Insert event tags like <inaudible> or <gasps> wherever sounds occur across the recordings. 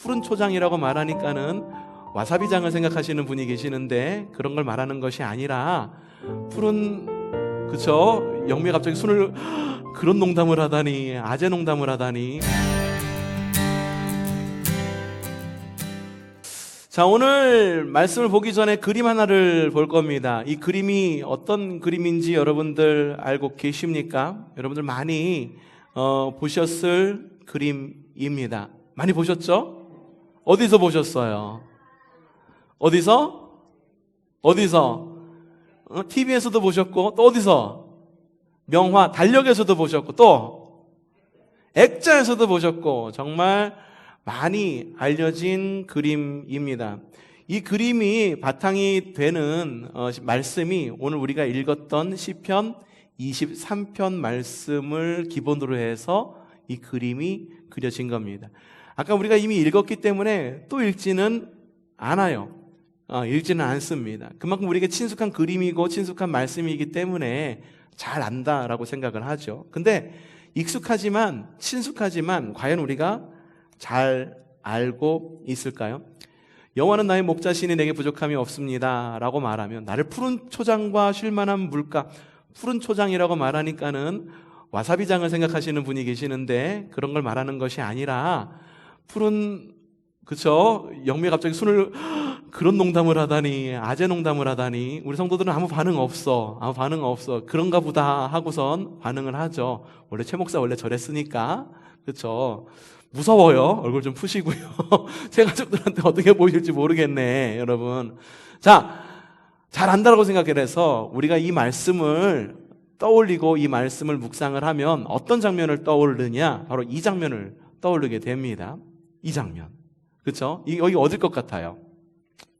푸른 초장이라고 말하니까는 와사비장을 생각하시는 분이 계시는데 그런 걸 말하는 것이 아니라 푸른 그쵸? 영미가 갑자기 손을 <gasps> 그런 농담을 하다니 아재 농담을 하다니. 자 오늘 말씀을 보기 전에 그림 하나를 볼 겁니다. 이 그림이 어떤 그림인지 여러분들 알고 계십니까? 여러분들 많이 어, 보셨을 그림입니다. 많이 보셨죠 어디서 보셨어요 어디서 어디서 어, TV에서도 보셨고 또 어디서 명화 달력에서도 보셨고 또 액자에서도 보셨고 정말 많이 알려진 그림입니다. 이 그림이 바탕이 되는 어, 말씀이 오늘 우리가 읽었던 시편 23편 말씀을 기본으로 해서 이 그림이 그려진 겁니다. 아까 우리가 이미 읽었기 때문에 또 읽지는 않아요. 어, 읽지는 않습니다. 그만큼 우리에게 친숙한 그림이고 친숙한 말씀이기 때문에 잘 안다라고 생각을 하죠. 근데 익숙하지만 친숙하지만 과연 우리가 잘 알고 있을까요? 여호와는 나의 목자시니 내게 부족함이 없습니다 라고 말하면 나를 푸른 초장과 쉴만한 물가 푸른 초장이라고 말하니까는 와사비장을 생각하시는 분이 계시는데 그런 걸 말하는 것이 아니라 푸른 그쵸? 영미 갑자기 손을 그런 농담을 하다니 아재 농담을 하다니 우리 성도들은 아무 반응 없어. 아무 반응 없어. 그런가 보다 하고선 반응을 하죠. 원래 최 목사 원래 저랬으니까. 그쵸? 무서워요. 얼굴 좀 푸시고요. <laughs> 제 가족들한테 어떻게 보일지 모르겠네 여러분. 자잘 안다라고 생각을 해서 우리가 이 말씀을 떠올리고 이 말씀을 묵상을 하면 어떤 장면을 떠오르느냐? 바로 이 장면을 떠올리게 됩니다 이 장면 그쵸 이- 여기 어딜 것 같아요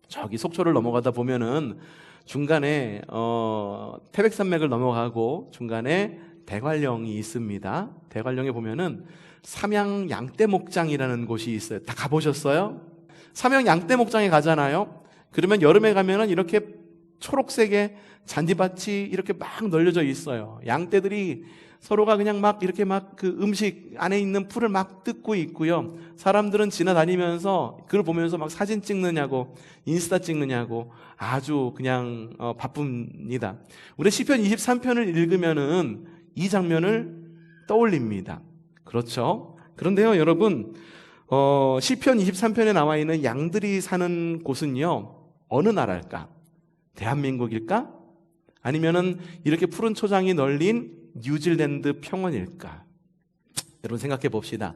저기 속초를 넘어가다 보면은 중간에 어, 태백산맥을 넘어가고 중간에 대관령이 있습니다. 대관령에 보면은 삼양 양떼 목장이라는 곳이 있어요. 다 가보셨어요? 삼양 양떼 목장에 가잖아요. 그러면 여름에 가면은 이렇게 초록색의 잔디밭이 이렇게 막 널려져 있어요. 양떼들이 서로가 그냥 막 이렇게 막 그 음식 안에 있는 풀을 막 뜯고 있고요. 사람들은 지나다니면서 그걸 보면서 막 사진 찍느냐고 인스타 찍느냐고 아주 그냥 어, 바쁩니다. 우리 시편 23편을 읽으면은 이 장면을 떠올립니다. 그렇죠? 그런데요, 여러분, 어, 시편 23편에 나와 있는 양들이 사는 곳은요, 어느 나라일까? 대한민국일까? 아니면은 이렇게 푸른 초장이 널린 뉴질랜드 평원일까? 여러분 생각해 봅시다.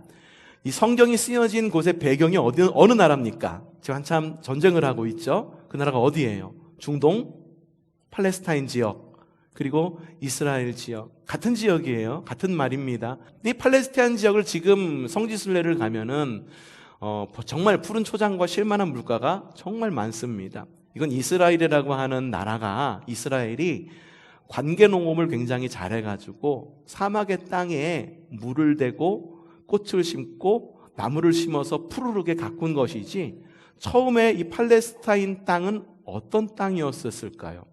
이 성경이 쓰여진 곳의 배경이 어디, 어느 나라입니까? 지금 한참 전쟁을 하고 있죠? 그 나라가 어디예요? 중동? 팔레스타인 지역. 그리고 이스라엘 지역. 같은 지역이에요. 같은 말입니다. 이 팔레스타인 지역을 지금 성지순례를 가면은, 어, 정말 푸른 초장과 실만한 물가가 정말 많습니다. 이건 이스라엘이라고 하는 나라가, 이스라엘이 관계 농업을 굉장히 잘해가지고 사막의 땅에 물을 대고 꽃을 심고 나무를 심어서 푸르르게 가꾼 것이지 처음에 이 팔레스타인 땅은 어떤 땅이었었을까요?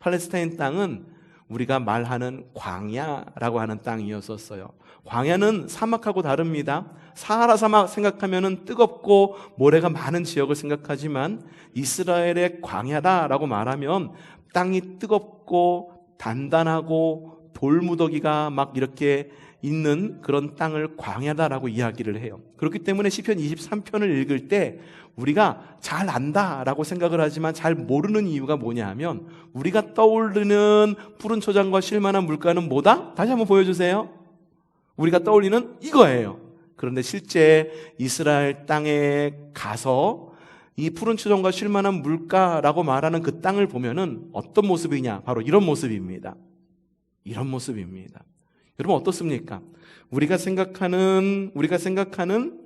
팔레스타인 땅은 우리가 말하는 광야라고 하는 땅이었었어요. 광야는 사막하고 다릅니다. 사하라 사막 생각하면은 뜨겁고 모래가 많은 지역을 생각하지만 이스라엘의 광야다라고 말하면 땅이 뜨겁고 단단하고 돌무더기가 막 이렇게 있는 그런 땅을 광야다라고 이야기를 해요. 그렇기 때문에 시편 23편을 읽을 때 우리가 잘 안다라고 생각을 하지만 잘 모르는 이유가 뭐냐 하면 우리가 떠오르는 푸른 초장과 실만한 물가는 뭐다? 다시 한번 보여주세요. 우리가 떠올리는 이거예요. 그런데 실제 이스라엘 땅에 가서 이 푸른 초장과 쉴만한 물가라고 말하는 그 땅을 보면은 어떤 모습이냐? 바로 이런 모습입니다. 이런 모습입니다. 여러분 어떻습니까? 우리가 생각하는 우리가 생각하는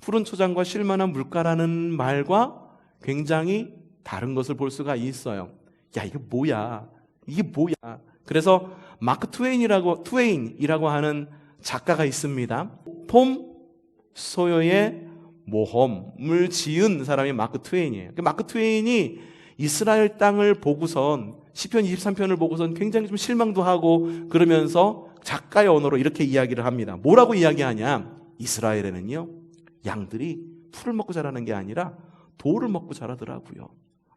푸른 초장과 쉴만한 물가라는 말과 굉장히 다른 것을 볼 수가 있어요. 야 이게 뭐야? 이게 뭐야? 그래서 마크 트웨인이라고 트웨인이라고 하는 작가가 있습니다. 톰 소요의 모험을 지은 사람이 마크 트웨인이에요. 그 마크 트웨인이 이스라엘 땅을 보고선 시편 23편을 보고선 굉장히 좀 실망도 하고 그러면서 작가의 언어로 이렇게 이야기를 합니다. 뭐라고 이야기하냐? 이스라엘에는요. 양들이 풀을 먹고 자라는 게 아니라 돌을 먹고 자라더라고요.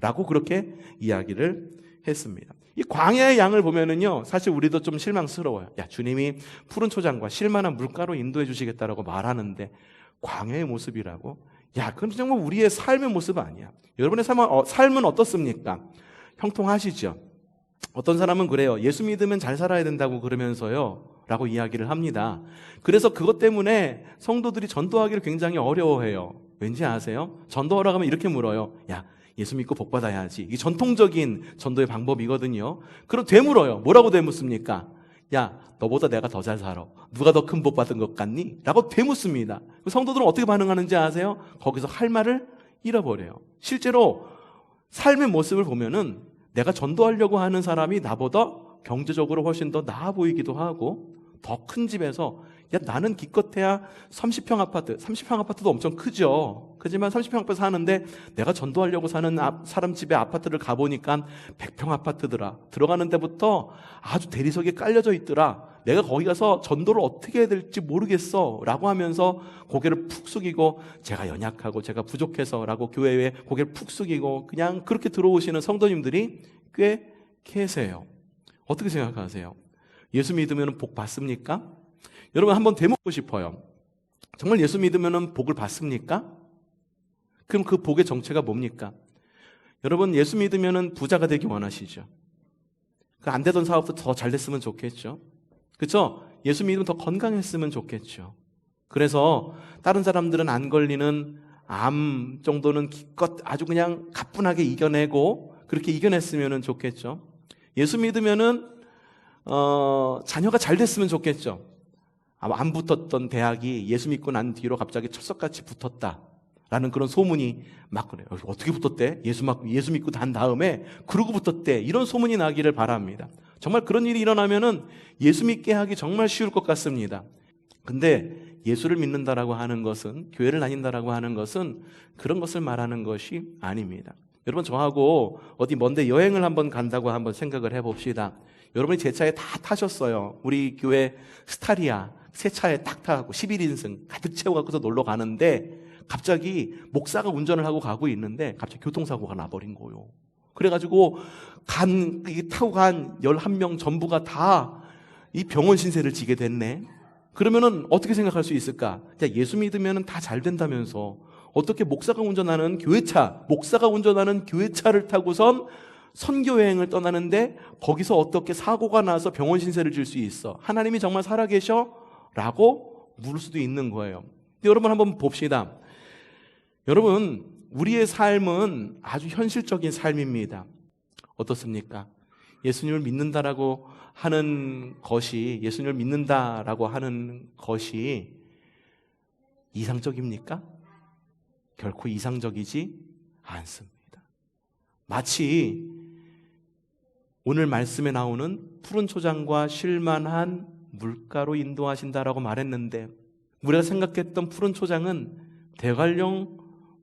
라고 그렇게 이야기를 했습니다. 이 광야의 양을 보면은요, 사실 우리도 좀 실망스러워요. 야, 주님이 푸른 초장과 실만한 물가로 인도해 주시겠다라고 말하는데, 광야의 모습이라고? 야, 그건 정말 우리의 삶의 모습 아니야. 여러분의 삶은, 어, 삶은 어떻습니까? 형통하시죠? 어떤 사람은 그래요. 예수 믿으면 잘 살아야 된다고 그러면서요. 라고 이야기를 합니다. 그래서 그것 때문에 성도들이 전도하기를 굉장히 어려워해요. 왠지 아세요? 전도하러 가면 이렇게 물어요. 야, 예수 믿고 복 받아야지. 이게 전통적인 전도의 방법이거든요. 그럼 되물어요. 뭐라고 되묻습니까? 야, 너보다 내가 더 잘 살아. 누가 더 큰 복 받은 것 같니? 라고 되묻습니다. 성도들은 어떻게 반응하는지 아세요? 거기서 할 말을 잃어버려요. 실제로 삶의 모습을 보면은 내가 전도하려고 하는 사람이 나보다 경제적으로 훨씬 더 나아 보이기도 하고 더 큰 집에서 야 나는 기껏해야 30평 아파트 30평 아파트도 엄청 크죠. 그지만 30평 아파트 사는데 내가 전도하려고 사는 아- 사람 집에 아파트를 가보니까 100평 아파트더라. 들어가는 데부터 아주 대리석에 깔려져 있더라. 내가 거기 가서 전도를 어떻게 해야 될지 모르겠어. 라고 하면서 고개를 푹 숙이고 제가 연약하고 제가 부족해서 라고 교회에 고개를 푹 숙이고 그냥 그렇게 들어오시는 성도님들이 꽤 계세요. 어떻게 생각하세요? 예수 믿으면 복 받습니까? 여러분 한번 되묻고 싶어요. 정말 예수 믿으면 복을 받습니까? 그럼 그 복의 정체가 뭡니까? 여러분 예수 믿으면 부자가 되기 원하시죠. 그 안 되던 사업도 더 잘 됐으면 좋겠죠. 그렇죠? 예수 믿으면 더 건강했으면 좋겠죠. 그래서 다른 사람들은 안 걸리는 암 정도는 기껏 아주 그냥 가뿐하게 이겨내고 그렇게 이겨냈으면 좋겠죠. 예수 믿으면은 어, 자녀가 잘 됐으면 좋겠죠. 아마 안 붙었던 대학이 예수 믿고 난 뒤로 갑자기 철석같이 붙었다. 라는 그런 소문이 막 그래요. 어떻게 붙었대? 예수, 막, 예수 믿고 난 다음에 그러고 붙었대. 이런 소문이 나기를 바랍니다. 정말 그런 일이 일어나면은 예수 믿게 하기 정말 쉬울 것 같습니다. 근데 예수를 믿는다라고 하는 것은, 교회를 다닌다라고 하는 것은 그런 것을 말하는 것이 아닙니다. 여러분, 저하고 어디 먼데 여행을 한번 간다고 한번 생각을 해 봅시다. 여러분이 제 차에 다 타셨어요. 우리 교회 스타리아 새 차에 딱 타고 11인승 가득 채워갖고서 놀러 가는데 갑자기 목사가 운전을 하고 가고 있는데 갑자기 교통사고가 나버린 거예요. 그래가지고 간, 이 타고 간 11명 전부가 다 이 병원 신세를 지게 됐네. 그러면은 어떻게 생각할 수 있을까? 야, 예수 믿으면 다 잘 된다면서 어떻게 목사가 운전하는 교회차, 목사가 운전하는 교회차를 타고선 선교 여행을 떠나는데 거기서 어떻게 사고가 나서 병원 신세를 질 수 있어? 하나님이 정말 살아계셔? 라고 물을 수도 있는 거예요. 여러분 한번 봅시다. 여러분, 우리의 삶은 아주 현실적인 삶입니다. 어떻습니까? 예수님을 믿는다라고 하는 것이, 예수님을 믿는다라고 하는 것이 이상적입니까? 결코 이상적이지 않습니다. 마치 오늘 말씀에 나오는 푸른 초장과 실만한 물가로 인도하신다라고 말했는데 우리가 생각했던 푸른 초장은 대관령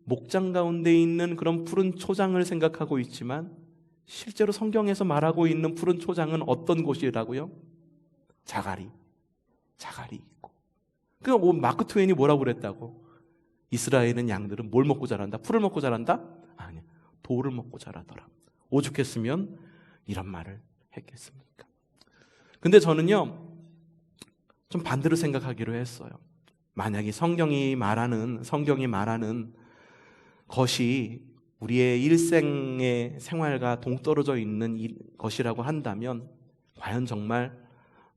목장 가운데 있는 그런 푸른 초장을 생각하고 있지만 실제로 성경에서 말하고 있는 푸른 초장은 어떤 곳이라고요? 자갈이 자갈이 있고 그 마크 트웨인이 뭐라고 그랬다고? 이스라엘은 양들은 뭘 먹고 자란다? 풀을 먹고 자란다? 아니야. 돌을 먹고 자라더라. 오죽했으면 이런 말을 했겠습니까? 근데 저는요, 좀 반대로 생각하기로 했어요. 만약에 성경이 말하는, 성경이 말하는 것이 우리의 일생의 생활과 동떨어져 있는 것이라고 한다면, 과연 정말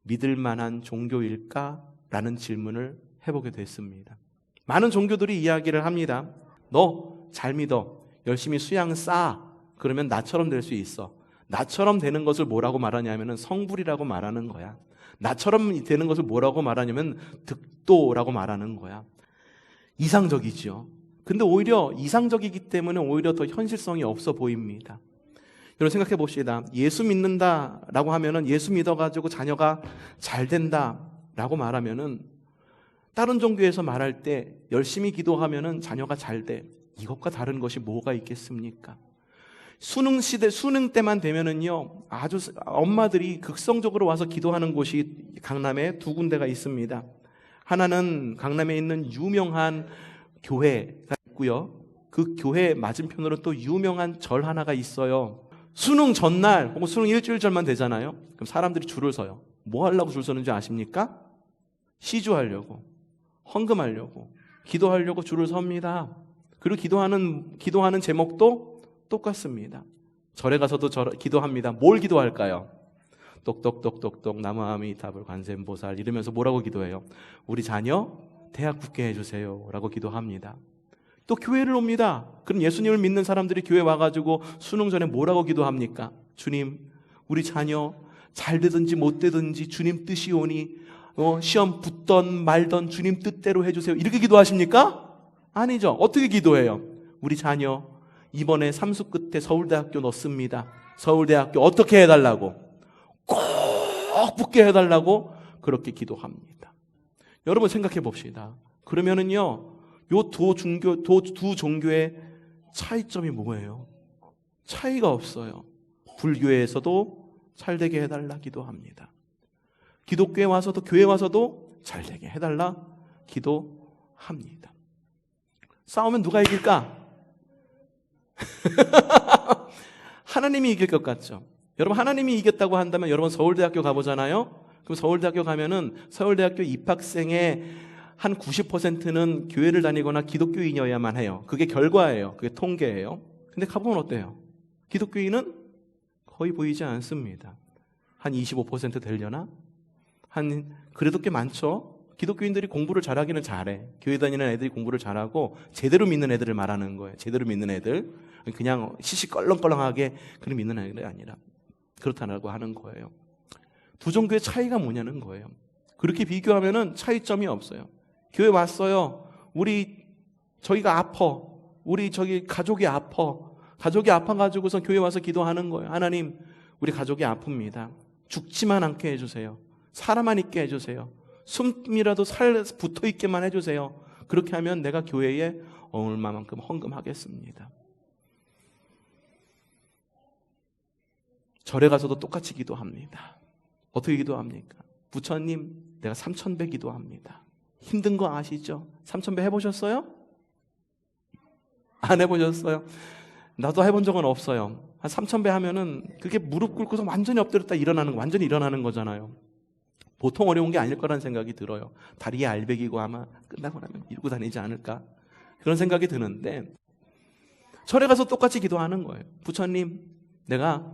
믿을 만한 종교일까? 라는 질문을 해보게 됐습니다. 많은 종교들이 이야기를 합니다. 너 잘 믿어. 열심히 수양 쌓아. 그러면 나처럼 될 수 있어. 나처럼 되는 것을 뭐라고 말하냐면 성불이라고 말하는 거야. 나처럼 되는 것을 뭐라고 말하냐면 득도라고 말하는 거야. 이상적이죠. 근데 오히려 이상적이기 때문에 오히려 더 현실성이 없어 보입니다. 여러분 생각해 봅시다. 예수 믿는다라고 하면은 예수 믿어가지고 자녀가 잘 된다라고 말하면은 다른 종교에서 말할 때 열심히 기도하면은 자녀가 잘 돼. 이것과 다른 것이 뭐가 있겠습니까? 수능 시대, 수능 때만 되면은요, 아주 엄마들이 극성적으로 와서 기도하는 곳이 강남에 두 군데가 있습니다. 하나는 강남에 있는 유명한 교회가 있고, 있고요. 그 교회 맞은편으로 또 유명한 절 하나가 있어요. 수능 전날 혹은 수능 일주일 전만 되잖아요. 그럼 사람들이 줄을 서요. 뭐 하려고 줄 서는지 아십니까? 시주하려고, 헌금하려고, 기도하려고 줄을 섭니다. 그리고 기도하는 기도하는 제목도 똑같습니다. 절에 가서도 절, 기도합니다. 뭘 기도할까요? 똑똑똑똑똑 나무아미 답을 관세음보살 이러면서 뭐라고 기도해요? 우리 자녀 대학 붙게 해주세요 라고 기도합니다. 또 교회를 옵니다. 그럼 예수님을 믿는 사람들이 교회 와가지고 수능 전에 뭐라고 기도합니까? 주님, 우리 자녀 잘 되든지 못 되든지 주님 뜻이 오니 어, 시험 붙던 말던 주님 뜻대로 해주세요. 이렇게 기도하십니까? 아니죠. 어떻게 기도해요? 우리 자녀 이번에 삼수 끝에 서울대학교 넣습니다. 서울대학교 어떻게 해달라고? 꼭 붙게 해달라고 그렇게 기도합니다. 여러분 생각해 봅시다. 그러면은요, 요 두 종교, 두, 두 종교의 차이점이 뭐예요? 차이가 없어요. 불교에서도 잘 되게 해달라 기도합니다. 기독교에 와서도 교회 와서도 잘 되게 해달라 기도합니다. 싸우면 누가 이길까? <laughs> 하나님이 이길 것 같죠. 여러분 하나님이 이겼다고 한다면 여러분 서울대학교 가보잖아요. 그럼 서울대학교 가면은 서울대학교 입학생의 한 90%는 교회를 다니거나 기독교인이어야만 해요. 그게 결과예요. 그게 통계예요. 근데 가보면 어때요? 기독교인은 거의 보이지 않습니다. 한 25% 되려나? 한 그래도 꽤 많죠. 기독교인들이 공부를 잘하기는 잘해. 교회 다니는 애들이 공부를 잘하고 제대로 믿는 애들을 말하는 거예요. 제대로 믿는 애들. 그냥 시시껄렁껄렁하게 그런 믿는 애들이 아니라 그렇다고 하는 거예요. 두 종교의 차이가 뭐냐는 거예요. 그렇게 비교하면은 차이점이 없어요. 교회 왔어요. 우리 저희가 아파. 우리 저기 가족이 아파. 가족이 아파가지고서 교회 와서 기도하는 거예요. 하나님, 우리 가족이 아픕니다. 죽지만 않게 해주세요. 살아만 있게 해주세요. 숨이라도 살 붙어 있게만 해주세요. 그렇게 하면 내가 교회에 얼마만큼 헌금하겠습니다. 절에 가서도 똑같이 기도합니다. 어떻게 기도합니까? 부처님, 내가 3천배 기도합니다. 힘든 거 아시죠? 3천배 해보셨어요? 안 해보셨어요? 나도 해본 적은 없어요. 한 3천배 하면은 그게 무릎 꿇고서 완전히 엎드렸다 일어나는, 완전히 일어나는 거잖아요. 보통 어려운 게 아닐 거라는 생각이 들어요. 다리에 알배기고 아마 끝나고 나면 이러고 다니지 않을까? 그런 생각이 드는데, 절에 가서 똑같이 기도하는 거예요. 부처님, 내가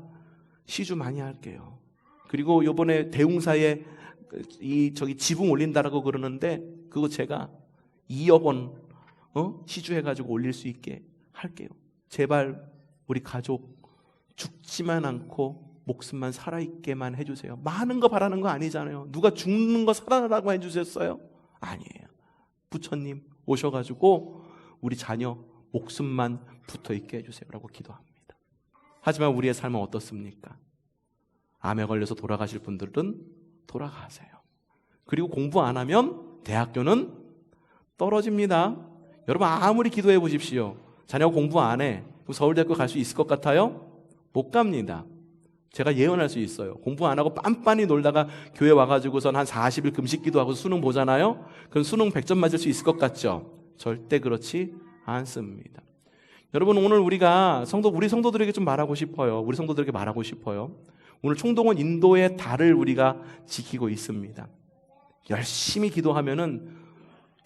시주 많이 할게요. 그리고 요번에 대웅사에 이 저기 지붕 올린다라고 그러는데 그거 제가 2억 원 어? 시주해 가지고 올릴 수 있게 할게요. 제발 우리 가족 죽지만 않고 목숨만 살아 있게만 해 주세요. 많은 거 바라는 거 아니잖아요. 누가 죽는 거 살아라고 해 주셨어요? 아니에요. 부처님 오셔 가지고 우리 자녀 목숨만 붙어 있게 해 주세요라고 기도합니다. 하지만 우리의 삶은 어떻습니까? 암에 걸려서 돌아가실 분들은 돌아가세요. 그리고 공부 안 하면 대학교는 떨어집니다. 여러분 아무리 기도해 보십시오. 자녀가 공부 안 해. 서울대학교 갈 수 있을 것 같아요? 못 갑니다. 제가 예언할 수 있어요. 공부 안 하고 빤빤히 놀다가 교회 와가지고선 한 40일 금식 기도하고 수능 보잖아요? 그럼 수능 100점 맞을 수 있을 것 같죠? 절대 그렇지 않습니다. 여러분 오늘 우리가 성도 우리 성도들에게 좀 말하고 싶어요. 우리 성도들에게 말하고 싶어요. 오늘 총동원 인도의 달을 우리가 지키고 있습니다. 열심히 기도하면은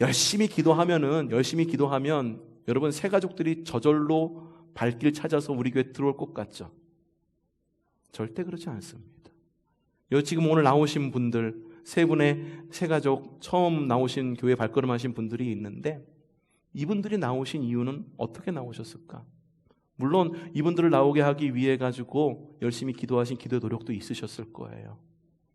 열심히 기도하면은 열심히 기도하면 여러분 새 가족들이 저절로 발길 찾아서 우리 교회 들어올 것 같죠? 절대 그렇지 않습니다. 여 지금 오늘 나오신 분들 세 분의 새 가족 처음 나오신 교회 발걸음하신 분들이 있는데 이분들이 나오신 이유는 어떻게 나오셨을까? 물론 이분들을 나오게 하기 위해 가지고 열심히 기도하신 기도 노력도 있으셨을 거예요.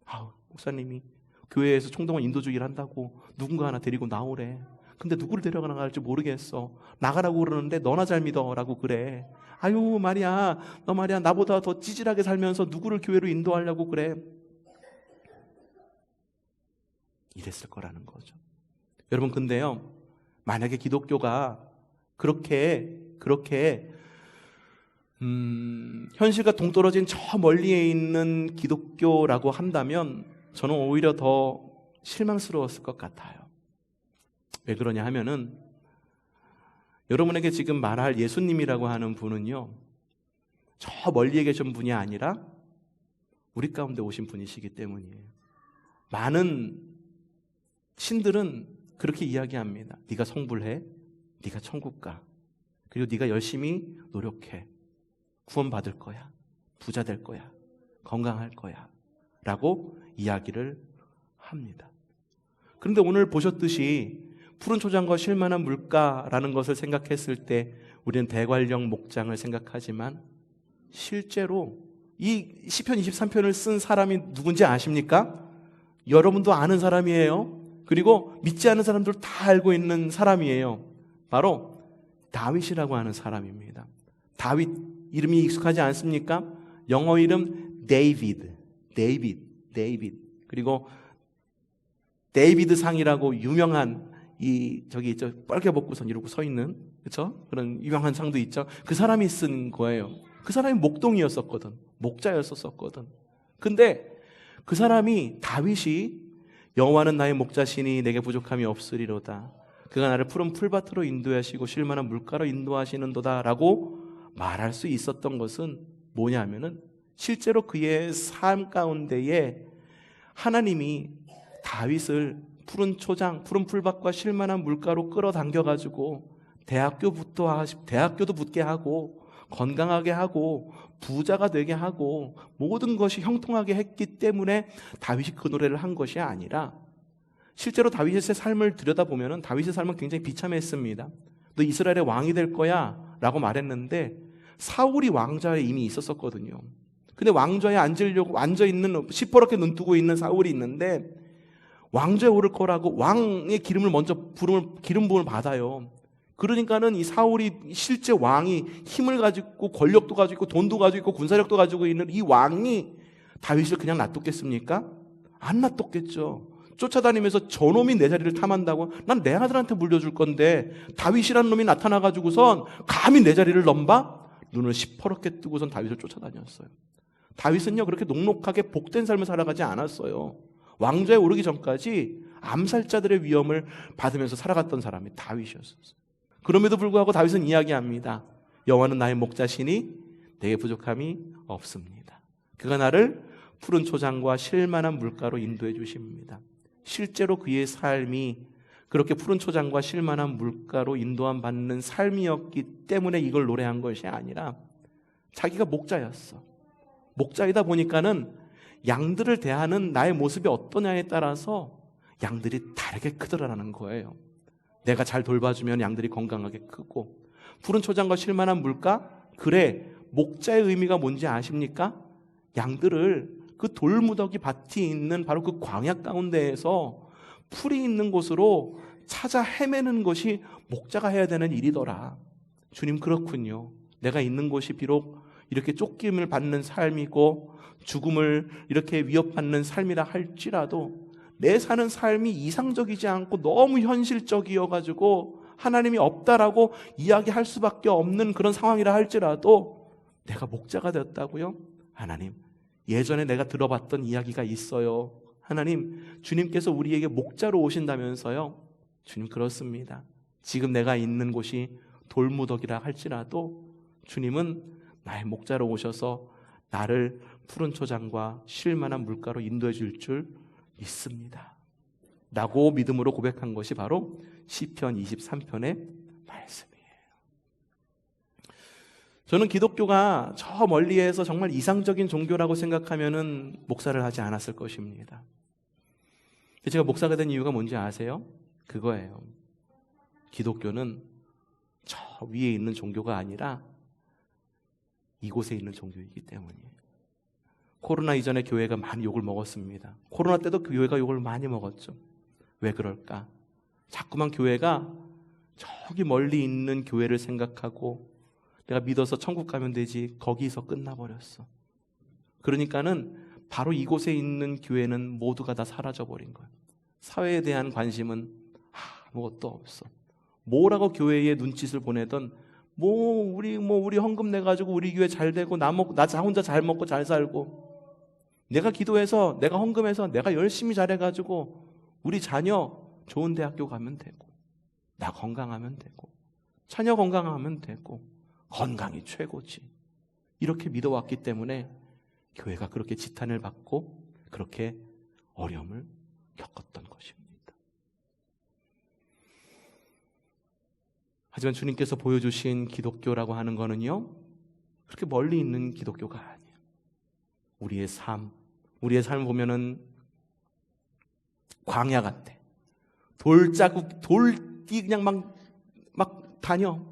아, 목사님이 교회에서 총동원 인도주의를 한다고 누군가 하나 데리고 나오래. 근데 누구를 데려가 나 갈지 모르겠어. 나가라고 그러는데 너나 잘 믿어라고 그래. 아유 말이야, 너 말이야 나보다 더 찌질하게 살면서 누구를 교회로 인도하려고 그래. 이랬을 거라는 거죠. 여러분 근데요, 만약에 기독교가 그렇게 그렇게 음, 현실과 동떨어진 저 멀리에 있는 기독교라고 한다면 저는 오히려 더 실망스러웠을 것 같아요. 왜 그러냐 하면은 여러분에게 지금 말할 예수님이라고 하는 분은요, 저 멀리에 계신 분이 아니라 우리 가운데 오신 분이시기 때문이에요. 많은 신들은 그렇게 이야기합니다. 네가 성불해, 네가 천국 가, 그리고 네가 열심히 노력해, 구원 받을 거야, 부자 될 거야, 건강할 거야, 라고 이야기를 합니다. 그런데 오늘 보셨듯이 푸른 초장과 쉴만한 물가라는 것을 생각했을 때 우리는 대관령 목장을 생각하지만 실제로 이 시편 23편을 쓴 사람이 누군지 아십니까? 여러분도 아는 사람이에요. 그리고 믿지 않는 사람들 다 알고 있는 사람이에요. 바로 다윗이라고 하는 사람입니다. 다윗 이름이 익숙하지 않습니까? 영어 이름 데이비드, 데이비드, 데이비드. 그리고 데이비드 상이라고 유명한 이 저기 있죠 빨개 벗고선 이러고 서 있는 그렇죠 그런 유명한 상도 있죠? 그 사람이 쓴 거예요. 그 사람이 목동이었었거든. 목자였었거든. 근데 그 사람이 다윗이 여호와는 나의 목자시니 내게 부족함이 없으리로다. 그가 나를 푸른 풀밭으로 인도하시고 쉴만한 물가로 인도하시는도다라고 말할 수 있었던 것은 뭐냐면은 실제로 그의 삶 가운데에 하나님이 다윗을 푸른 초장, 푸른 풀밭과 쉴만한 물가로 끌어당겨 가지고 대학교부터 대학교도 붙게 하고 건강하게 하고 부자가 되게 하고 모든 것이 형통하게 했기 때문에 다윗이 그 노래를 한 것이 아니라 실제로 다윗의 삶을 들여다보면 다윗의 삶은 굉장히 비참했습니다. 너 이스라엘의 왕이 될 거야 라고 말했는데 사울이 왕좌에 이미 있었었거든요. 근데 왕좌에 앉으려고 앉아 있는 시퍼렇게 눈 뜨고 있는 사울이 있는데 왕좌에 오를 거라고 왕의 기름을 먼저 부름을 기름 부음을 받아요. 그러니까는 이 사울이 실제 왕이 힘을 가지고 권력도 가지고 돈도 가지고 있고 군사력도 가지고 있는 이 왕이 다윗을 그냥 놔뒀겠습니까? 안 놔뒀겠죠. 쫓아다니면서 저놈이 내 자리를 탐한다고 난 내 아들한테 물려줄 건데 다윗이라는 놈이 나타나 가지고선 감히 내 자리를 넘봐 눈을 시퍼렇게 뜨고선 다윗을 쫓아다녔어요. 다윗은요 그렇게 녹록하게 복된 삶을 살아가지 않았어요. 왕좌에 오르기 전까지 암살자들의 위험을 받으면서 살아갔던 사람이 다윗이었어요. 그럼에도 불구하고 다윗은 이야기합니다. 여호와는 나의 목자시니 내게 부족함이 없습니다. 그가 나를 푸른 초장과 쉴만한 물가로 인도해 주십니다. 실제로 그의 삶이 그렇게 푸른 초장과 쉴만한 물가로 인도함 받는 삶이었기 때문에 이걸 노래한 것이 아니라 자기가 목자였어. 목자이다 보니까는 양들을 대하는 나의 모습이 어떠냐에 따라서 양들이 다르게 크더라는 거예요. 내가 잘 돌봐주면 양들이 건강하게 크고 푸른 초장과 쉴만한 물가 그래 목자의 의미가 뭔지 아십니까? 양들을 그 돌무더기 밭이 있는 바로 그 광야 가운데에서 풀이 있는 곳으로 찾아 헤매는 것이 목자가 해야 되는 일이더라. 주님 그렇군요. 내가 있는 곳이 비록 이렇게 쫓김을 받는 삶이고 죽음을 이렇게 위협받는 삶이라 할지라도 내 사는 삶이 이상적이지 않고 너무 현실적이어 가지고 하나님이 없다라고 이야기할 수밖에 없는 그런 상황이라 할지라도 내가 목자가 되었다고요? 하나님, 예전에 내가 들어봤던 이야기가 있어요. 하나님, 주님께서 우리에게 목자로 오신다면서요? 주님, 그렇습니다. 지금 내가 있는 곳이 돌무더기라 할지라도 주님은 나의 목자로 오셔서 나를 푸른 초장과 쉴만한 물가로 인도해 줄줄 믿습니다. 라고 믿음으로 고백한 것이 바로 시편 23편의 말씀이에요. 저는 기독교가 저 멀리에서 정말 이상적인 종교라고 생각하면은 목사를 하지 않았을 것입니다. 제가 목사가 된 이유가 뭔지 아세요? 그거예요. 기독교는 저 위에 있는 종교가 아니라 이곳에 있는 종교이기 때문이에요. 코로나 이전에 교회가 많이 욕을 먹었습니다. 코로나 때도 교회가 욕을 많이 먹었죠. 왜 그럴까? 자꾸만 교회가 저기 멀리 있는 교회를 생각하고 내가 믿어서 천국 가면 되지 거기서 끝나버렸어. 그러니까는 바로 이곳에 있는 교회는 모두가 다 사라져버린 거예요. 사회에 대한 관심은 아무것도 없어. 뭐라고 교회에 눈짓을 보내던 뭐 우리 뭐 우리 헌금 내 가지고 우리 교회 잘 되고 나 먹고 나 혼자 잘 먹고 잘 살고 내가 기도해서 내가 헌금해서 내가 열심히 잘해가지고 우리 자녀 좋은 대학교 가면 되고 나 건강하면 되고 자녀 건강하면 되고 건강이 최고지. 이렇게 믿어왔기 때문에 교회가 그렇게 지탄을 받고 그렇게 어려움을 겪었던 것입니다. 하지만 주님께서 보여주신 기독교라고 하는 거는요, 그렇게 멀리 있는 기독교가 아니에요. 우리의 삶, 우리의 삶을 보면은 광야 같아. 돌자국, 돌띠 그냥 막, 막 다녀.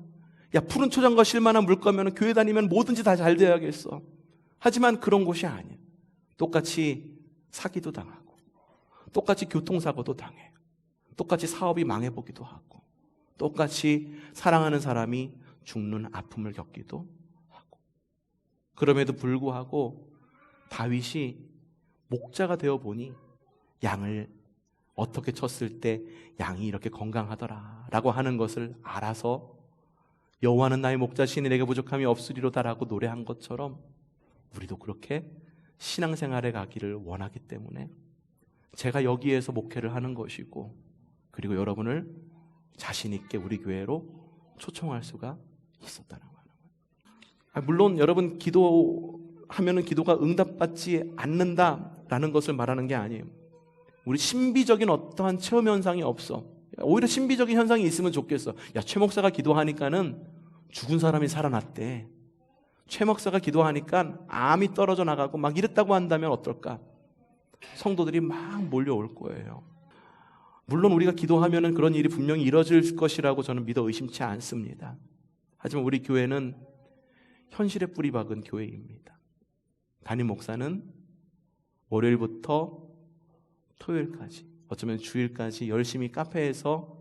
야, 푸른 초장과 실만한 물 거면 교회 다니면 뭐든지 다 잘 돼야겠어. 하지만 그런 곳이 아니에요. 똑같이 사기도 당하고, 똑같이 교통사고도 당해요. 똑같이 사업이 망해보기도 하고, 똑같이 사랑하는 사람이 죽는 아픔을 겪기도 하고. 그럼에도 불구하고 다윗이 목자가 되어 보니 양을 어떻게 쳤을 때 양이 이렇게 건강하더라라고 하는 것을 알아서 여호와는 나의 목자시니 내게 부족함이 없으리로다라고 노래한 것처럼 우리도 그렇게 신앙생활에 가기를 원하기 때문에 제가 여기에서 목회를 하는 것이고 그리고 여러분을 자신 있게 우리 교회로 초청할 수가 있었다는 거예요. 아, 물론 여러분 기도 하면은 기도가 응답받지 않는다라는 것을 말하는 게 아니에요. 우리 신비적인 어떠한 체험 현상이 없어. 오히려 신비적인 현상이 있으면 좋겠어. 야, 최 목사가 기도하니까는 죽은 사람이 살아났대. 최 목사가 기도하니까 암이 떨어져 나가고 막 이랬다고 한다면 어떨까? 성도들이 막 몰려올 거예요. 물론 우리가 기도하면은 그런 일이 분명히 이뤄질 것이라고 저는 믿어 의심치 않습니다. 하지만 우리 교회는 현실에 뿌리 박은 교회입니다. 담임 목사는 월요일부터 토요일까지, 어쩌면 주일까지 열심히 카페에서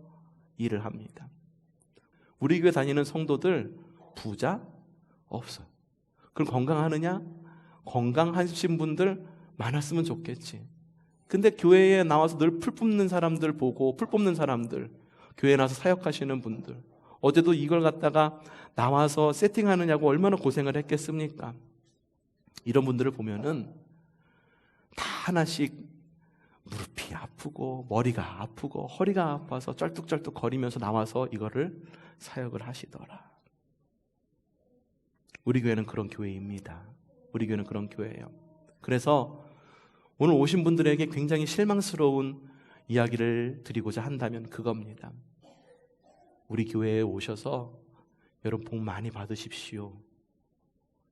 일을 합니다. 우리 교회 다니는 성도들 부자 없어요. 그럼 건강하느냐? 건강하신 분들 많았으면 좋겠지. 근데 교회에 나와서 늘 풀 뽑는 사람들 보고 풀 뽑는 사람들 교회에 나와서 사역하시는 분들 어제도 이걸 갖다가 나와서 세팅하느냐고 얼마나 고생을 했겠습니까? 이런 분들을 보면은 다 하나씩 무릎이 아프고 머리가 아프고 허리가 아파서 쩔뚝쩔뚝 거리면서 나와서 이거를 사역을 하시더라. 우리 교회는 그런 교회입니다. 우리 교회는 그런 교회예요. 그래서 오늘 오신 분들에게 굉장히 실망스러운 이야기를 드리고자 한다면 그겁니다. 우리 교회에 오셔서 여러분 복 많이 받으십시오.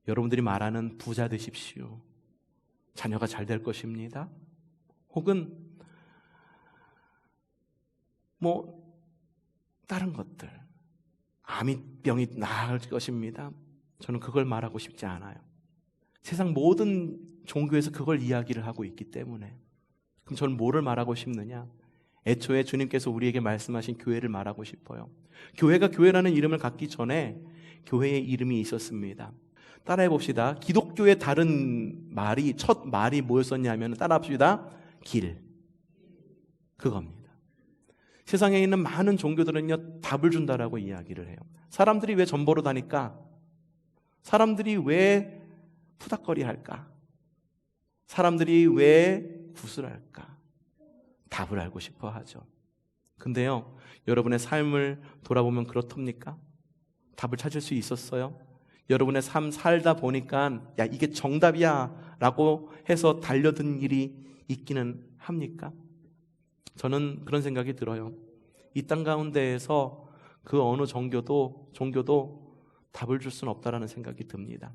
여러분들이 말하는 부자 되십시오. 자녀가 잘 될 것입니다. 혹은 뭐 다른 것들 암이 병이 나을 것입니다. 저는 그걸 말하고 싶지 않아요. 세상 모든 종교에서 그걸 이야기를 하고 있기 때문에 그럼 저는 뭐를 말하고 싶느냐? 애초에 주님께서 우리에게 말씀하신 교회를 말하고 싶어요. 교회가 교회라는 이름을 갖기 전에 교회의 이름이 있었습니다. 따라해 봅시다. 기독교의 다른 말이 첫 말이 뭐였었냐면 따라해 봅시다. 길. 그겁니다. 세상에 있는 많은 종교들은요 답을 준다라고 이야기를 해요. 사람들이 왜 전보로 다니까? 사람들이 왜 푸닥거리 할까? 사람들이 왜 구슬할까? 답을 알고 싶어 하죠. 근데요, 여러분의 삶을 돌아보면 그렇답니까? 답을 찾을 수 있었어요? 여러분의 삶 살다 보니까, 야, 이게 정답이야. 라고 해서 달려든 일이 있기는 합니까? 저는 그런 생각이 들어요. 이 땅 가운데에서 그 어느 종교도, 종교도 답을 줄 수는 없다라는 생각이 듭니다.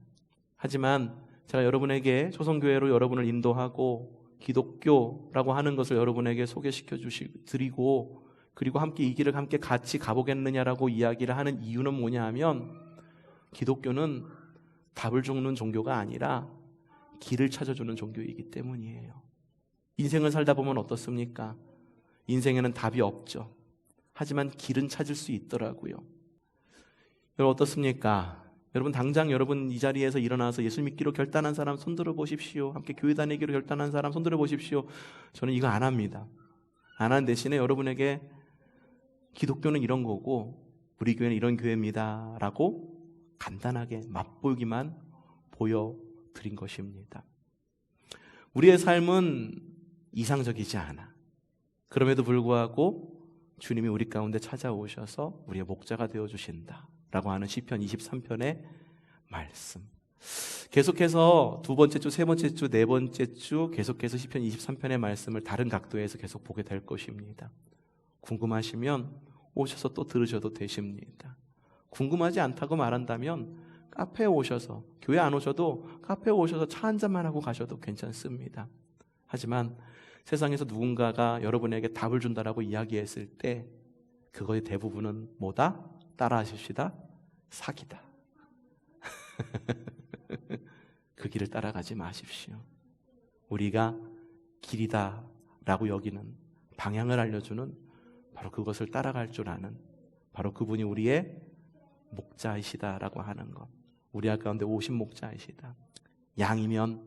하지만 제가 여러분에게 초성교회로 여러분을 인도하고 기독교라고 하는 것을 여러분에게 소개시켜 주시 드리고 그리고 함께 이 길을 함께 같이 가보겠느냐라고 이야기를 하는 이유는 뭐냐 하면 기독교는 답을 주는 종교가 아니라 길을 찾아주는 종교이기 때문이에요. 인생을 살다 보면 어떻습니까? 인생에는 답이 없죠. 하지만 길은 찾을 수 있더라고요. 여러분 어떻습니까? 여러분 당장 여러분 이 자리에서 일어나서 예수 믿기로 결단한 사람 손들어 보십시오. 함께 교회 다니기로 결단한 사람 손들어 보십시오. 저는 이거 안 합니다. 안 하는 대신에 여러분에게 기독교는 이런 거고 우리 교회는 이런 교회입니다라고 간단하게 맛보기만 보여드린 것입니다. 우리의 삶은 이상적이지 않아. 그럼에도 불구하고 주님이 우리 가운데 찾아오셔서 우리의 목자가 되어 주신다 라고 하는 시편 23편의 말씀. 계속해서 두 번째 주, 세 번째 주, 네 번째 주 계속해서 시편 23편의 말씀을 다른 각도에서 계속 보게 될 것입니다. 궁금하시면 오셔서 또 들으셔도 되십니다. 궁금하지 않다고 말한다면 카페에 오셔서 교회 안 오셔도 카페에 오셔서 차 한 잔만 하고 가셔도 괜찮습니다. 하지만 세상에서 누군가가 여러분에게 답을 준다라고 이야기했을 때 그거의 대부분은 뭐다? 따라 하십시다. 사기다. <laughs> 그 길을 따라가지 마십시오. 우리가 길이다라고 여기는 방향을 알려주는 바로 그것을 따라갈 줄 아는 바로 그분이 우리의 목자이시다라고 하는 것. 우리 가운데 오신 목자이시다. 양이면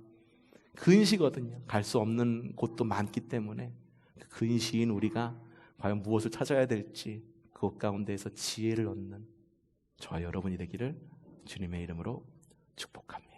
근시거든요. 갈 수 없는 곳도 많기 때문에 그 근시인 우리가 과연 무엇을 찾아야 될지 그것 가운데에서 지혜를 얻는 저와 여러분이 되기를 주님의 이름으로 축복합니다.